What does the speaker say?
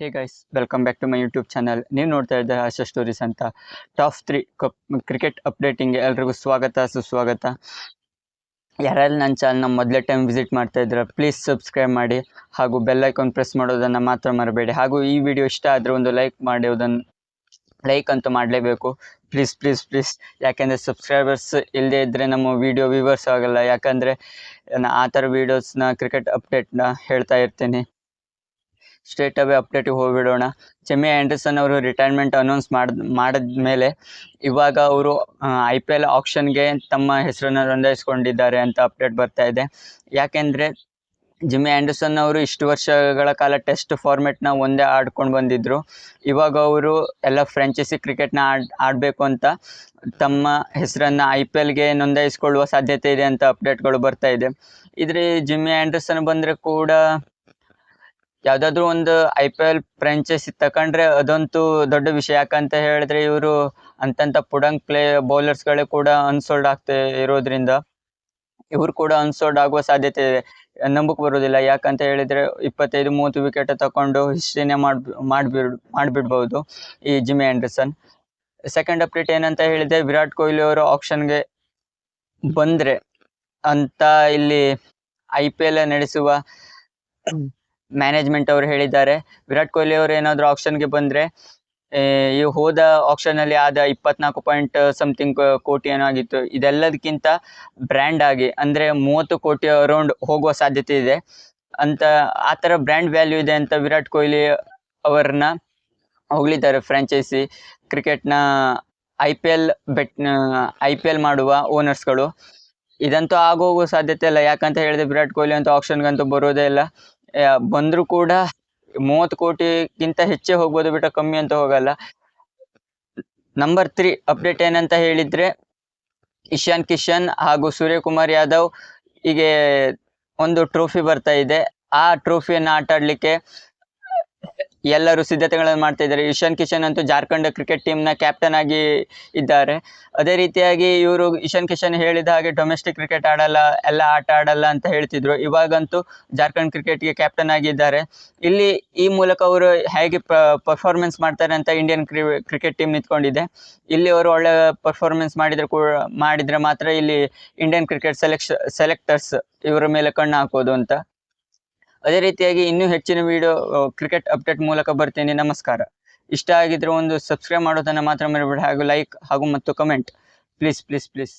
Hey guys welcome back to my YouTube channel ನೀವು ನೋಡ್ತಾ ಇದ್ದಾರೆ ಆಶಾ ಸ್ಟೋರೀಸ್ ಅಂತ ಟಾಪ್ ತ್ರೀ ಕಪ್ ಕ್ರಿಕೆಟ್ ಅಪ್ಡೇಟಿಂಗ್ಗೆ ಎಲ್ರಿಗೂ ಸ್ವಾಗತ, ಸುಸ್ವಾಗತ. ಯಾರೆಲ್ಲ ನನ್ನ ಚಾನಲ್ನ ಮೊದಲೇ ಟೈಮ್ ವಿಸಿಟ್ ಮಾಡ್ತಾ ಇದ್ರೆ ಪ್ಲೀಸ್ ಸಬ್ಸ್ಕ್ರೈಬ್ ಮಾಡಿ ಹಾಗೂ ಬೆಲ್ ಐಕಾನ್ ಪ್ರೆಸ್ ಮಾಡೋದನ್ನು ಮಾತ್ರ ಮರಬೇಡಿ. ಹಾಗೂ ಈ ವಿಡಿಯೋ ಇಷ್ಟ ಆದರೆ ಒಂದು ಲೈಕ್ ಮಾಡೋದನ್ನು ಲೈಕ್ ಅಂತೂ ಮಾಡಲೇಬೇಕು. ಪ್ಲೀಸ್ ಪ್ಲೀಸ್ ಪ್ಲೀಸ್ ಯಾಕೆಂದರೆ ಸಬ್ಸ್ಕ್ರೈಬರ್ಸ್ ಇಲ್ಲದೇ ಇದ್ದರೆ ನಮ್ಮ ವಿಡಿಯೋ ವ್ಯೂವರ್ಸ್ ಆಗೋಲ್ಲ. ಯಾಕಂದರೆ ಆ ಥರ ವೀಡಿಯೋಸ್ನ ಕ್ರಿಕೆಟ್ ಅಪ್ಡೇಟ್ನ ಹೇಳ್ತಾ ಇರ್ತೀನಿ. ಸ್ಟ್ರೇಟ್ ಅವೇ ಅಪ್ಡೇಟಿಗೆ ಹೋಗಿಬಿಡೋಣ. ಚೆಮ್ಮಿ ಆ್ಯಂಡರ್ಸನ್ ಅವರು ರಿಟೈರ್ಮೆಂಟ್ ಅನೌನ್ಸ್ ಮಾಡಿದ ಮಾಡಿದ್ಮೇಲೆ ಇವಾಗ ಅವರು ಐ ಪಿ ಎಲ್ ಆಕ್ಷನ್ಗೆ ತಮ್ಮ ಹೆಸರನ್ನು ನೋಂದಾಯಿಸ್ಕೊಂಡಿದ್ದಾರೆ ಅಂತ ಅಪ್ಡೇಟ್ ಬರ್ತಾ ಇದೆ. ಯಾಕೆಂದರೆ ಜಿಮ್ಮಿ ಆ್ಯಂಡರ್ಸನ್ ಅವರು ಇಷ್ಟು ವರ್ಷಗಳ ಕಾಲ ಟೆಸ್ಟ್ ಫಾರ್ಮೆಟ್ನ ಒಂದೇ ಆಡ್ಕೊಂಡು ಬಂದಿದ್ದರು ಇವಾಗ ಅವರು ಎಲ್ಲ ಫ್ರೆಂಚೈಸಿ ಕ್ರಿಕೆಟ್ನ ಆಡ್, ಆಡಬೇಕು ಅಂತ ತಮ್ಮ ಹೆಸರನ್ನು ಐ ಪಿ ಎಲ್ಗೆ ನೋಂದಾಯಿಸ್ಕೊಳ್ಳುವ ಸಾಧ್ಯತೆ ಇದೆ ಅಂತ ಅಪ್ಡೇಟ್ಗಳು ಬರ್ತಾ ಇದೆ. ಇದ್ರೆ ಜಿಮ್ಮಿ ಆ್ಯಂಡರ್ಸನ್ ಬಂದರೆ ಕೂಡ ಯಾವುದಾದ್ರೂ ಒಂದು ಐ ಪಿ ಎಲ್ ಫ್ರಾಂಚೈಸಿ ತಗೊಂಡ್ರೆ ಅದಂತೂ ದೊಡ್ಡ ವಿಷಯ. ಯಾಕಂತ ಹೇಳಿದ್ರೆ ಇವರು ಅಂತಂತ ಪುಡಂಗ್ ಪ್ಲೇ ಬೌಲರ್ಸ್ಗಳೇ ಕೂಡ ಅನ್ಸೋಲ್ಡ್ ಆಗ್ತಾ ಇರೋದ್ರಿಂದ ಇವರು ಕೂಡ ಅನ್ಸೋಲ್ಡ್ ಆಗುವ ಸಾಧ್ಯತೆ ಇದೆ. ನಂಬಕ್ಕೆ ಬರೋದಿಲ್ಲ. ಯಾಕಂತ ಹೇಳಿದ್ರೆ ಇಪ್ಪತ್ತೈದು, ಮೂವತ್ತು ವಿಕೆಟ್ ತಗೊಂಡು ಹಿಸ್ಟ್ರಿನೇ ಮಾಡ್ ಮಾಡ್ಬಿಡ್, ಮಾಡಿಬಿಡ್ಬೋದು ಈ ಜಿಮಿ ಆ್ಯಂಡರ್ಸನ್ ಸೆಕೆಂಡ್ ಅಪ್ಡೇಟ್ ಏನಂತ ಹೇಳಿದ್ರೆ ವಿರಾಟ್ ಕೊಹ್ಲಿ ಅವರು ಆಪ್ಷನ್ಗೆ ಬಂದರೆ ಅಂತ ಇಲ್ಲಿ ಐ ಪಿ ಎಲ್ ನಡೆಸುವ ಮ್ಯಾನೇಜ್ಮೆಂಟ್ ಅವರು ಹೇಳಿದ್ದಾರೆ. ವಿರಾಟ್ ಕೊಹ್ಲಿ ಅವರು ಏನಾದರೂ ಆಪ್ಷನ್ಗೆ ಬಂದರೆ ಈ ಹೋದ ಆಪ್ಷನಲ್ಲಿ ಆದ ಇಪ್ಪತ್ನಾಲ್ಕು ಪಾಯಿಂಟ್ ಸಮಥಿಂಗ್ ಕೋಟಿ ಏನೋ ಆಗಿತ್ತು ಇದೆಲ್ಲದಕ್ಕಿಂತ ಬ್ರ್ಯಾಂಡ್ ಆಗಿ, ಅಂದರೆ ಮೂವತ್ತು ಕೋಟಿ ಅರೌಂಡ್ ಹೋಗುವ ಸಾಧ್ಯತೆ ಇದೆ. ಅಂತ, ಆ ಥರ ಬ್ರ್ಯಾಂಡ್ ವ್ಯಾಲ್ಯೂ ಇದೆ ಅಂತ ವಿರಾಟ್ ಕೊಹ್ಲಿ ಅವರನ್ನ ಹೊಗಳಿದ್ದಾರೆ ಫ್ರಾಂಚೈಸಿ ಕ್ರಿಕೆಟ್ನ I P L but I P L ಮಾಡುವ ಓನರ್ಸ್ಗಳು ಇದಂತೂ ಆಗೋಗೋ ಸಾಧ್ಯತೆ ಇಲ್ಲ. ಯಾಕಂತ ಹೇಳಿದ್ರೆ ವಿರಾಟ್ ಕೊಹ್ಲಿ ಅಂತೂ ಆಪ್ಷನ್ಗಂತೂ ಬರೋದೇ ಇಲ್ಲ. ಬಂದರೂ ಕೂಡ ಮೂವತ್ತು ಕೋಟಿಗಿಂತ ಹೆಚ್ಚೇ ಹೋಗ್ಬೋದು ಬಿಟ್ಟು ಕಮ್ಮಿ ಅಂತ ಹೋಗಲ್ಲ. ನಂಬರ್ ತ್ರೀ ಅಪ್ಡೇಟ್ ಏನಂತ ಹೇಳಿದ್ರೆ ಇಶಾನ್ ಕಿಶನ್ ಹಾಗೂ ಸೂರ್ಯಕುಮಾರ್ ಯಾದವ್ ಹೀಗೆ ಒಂದು ಟ್ರೋಫಿ ಬರ್ತಾ ಇದೆ. ಆ ಟ್ರೋಫಿಯನ್ನು ಆಟ ಆಡಲಿಕ್ಕೆ ಎಲ್ಲರೂ ಸಿದ್ಧತೆಗಳನ್ನು ಮಾಡ್ತಾ ಇದ್ದಾರೆ. ಇಶಾನ್ ಕಿಶನ್ ಅಂತೂ ಜಾರ್ಖಂಡ್ ಕ್ರಿಕೆಟ್ ಟೀಮ್ನ ಕ್ಯಾಪ್ಟನ್ ಆಗಿ ಇದ್ದಾರೆ. ಅದೇ ರೀತಿಯಾಗಿ ಇವರು ಇಶಾನ್ ಕಿಶನ್ ಹೇಳಿದ ಹಾಗೆ ಡೊಮೆಸ್ಟಿಕ್ ಕ್ರಿಕೆಟ್ ಆಡಲ್ಲ, ಎಲ್ಲ ಆಟ ಆಡಲ್ಲ ಅಂತ ಹೇಳ್ತಿದ್ರು. ಇವಾಗಂತೂ ಜಾರ್ಖಂಡ್ ಕ್ರಿಕೆಟ್ಗೆ ಕ್ಯಾಪ್ಟನ್ ಆಗಿದ್ದಾರೆ. ಇಲ್ಲಿ ಈ ಮೂಲಕ ಅವರು ಹೇಗೆ ಪರ್ಫಾರ್ಮೆನ್ಸ್ ಮಾಡ್ತಾರೆ ಅಂತ ಇಂಡಿಯನ್ ಕ್ರಿಕೆಟ್ ಟೀಮ್ ನಿಂತ್ಕೊಂಡಿದೆ. ಇಲ್ಲಿ ಅವರು ಒಳ್ಳೆ ಪರ್ಫಾರ್ಮೆನ್ಸ್ ಮಾಡಿದ್ರೆ ಕೂಡ, ಮಾಡಿದರೆ ಮಾತ್ರ ಇಲ್ಲಿ ಇಂಡಿಯನ್ ಕ್ರಿಕೆಟ್ ಸೆಲೆಕ್ಷ ಸೆಲೆಕ್ಟರ್ಸ್ ಇವರ ಮೇಲೆ ಕಣ್ಣು ಹಾಕೋದು ಅಂತ. ಅದೇ ರೀತಿಯಾಗಿ ಇನ್ನೂ ಹೆಚ್ಚಿನ ವಿಡಿಯೋ ಕ್ರಿಕೆಟ್ ಅಪ್ಡೇಟ್ ಮೂಲಕ ಬರ್ತೀನಿ. ನಮಸ್ಕಾರ. ಇಷ್ಟ ಆಗಿದ್ರೆ ಒಂದು ಸಬ್ಸ್ಕ್ರೈಬ್ ಮಾಡೋದನ್ನು ಮಾತ್ರ ಮರಿಬೇಡಿ. ಹಾಗೂ ಲೈಕ್ ಹಾಗೂ ಮತ್ತು ಕಮೆಂಟ್ ಪ್ಲೀಸ್ ಪ್ಲೀಸ್ ಪ್ಲೀಸ್